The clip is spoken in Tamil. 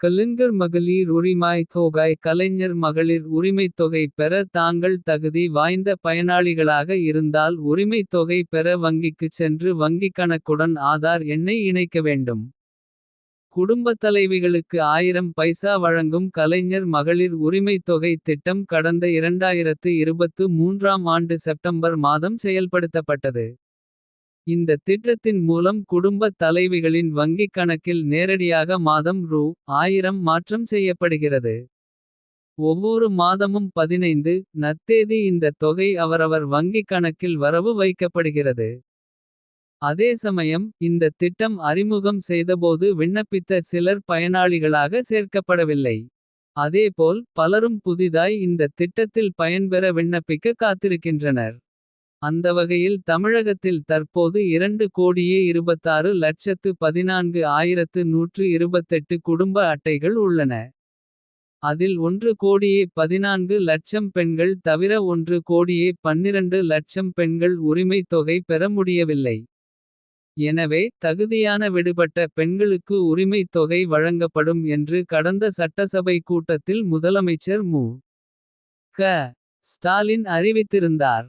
கலிங்கர் மகளிர் உரிமை தொகை கலைஞர் மகளிர் உரிமைத்தொகை பெற தாங்கள் தகுதி வாய்ந்த பயனாளிகளாக இருந்தால் உரிமைத் தொகை பெற வங்கிக்குச் சென்று வங்கிக் கணக்குடன் ஆதார் எண்ணை இணைக்க வேண்டும். குடும்பத் தலைவிகளுக்கு ஆயிரம் பைசா வழங்கும் கலைஞர் மகளிர் உரிமைத்தொகை திட்டம் கடந்த 2023ஆம் ஆண்டு செப்டம்பர் மாதம் செயல்படுத்தப்பட்டது. இந்த திட்டத்தின் மூலம் குடும்பத் தலைவிகளின் வங்கிக் கணக்கில் நேரடியாக மாதம் ரூ. ஆயிரம் மாற்றம் செய்யப்படுகிறது. ஒவ்வொரு மாதமும் 15 நத்தேதி இந்த தொகை அவரவர் வங்கிக் கணக்கில் வரவு வைக்கப்படுகிறது. அதே சமயம் இந்த திட்டம் அறிமுகம் செய்தபோது விண்ணப்பித்த சிலர் பயனாளிகளாக சேர்க்கப்படவில்லை. அதேபோல் பலரும் புதிதாய் இந்த திட்டத்தில் பயன்பெற விண்ணப்பிக்க காத்திருக்கின்றனர். அந்த வகையில் தமிழகத்தில் தற்போது இரண்டு கோடியே 26 லட்சத்து 14 ஆயிரத்து 128 குடும்ப அட்டைகள் உள்ளன. அதில் ஒன்று கோடியே 14 லட்சம் பெண்கள் தவிர ஒன்று கோடியே 12 லட்சம் பெண்கள் உரிமைத் தொகை பெற முடியவில்லை. எனவே தகுதியான விடுபட்ட பெண்களுக்கு உரிமைத் தொகை வழங்கப்படும் என்று கடந்த சட்டசபை கூட்டத்தில் முதலமைச்சர் மு. க. ஸ்டாலின் அறிவித்திருந்தார்.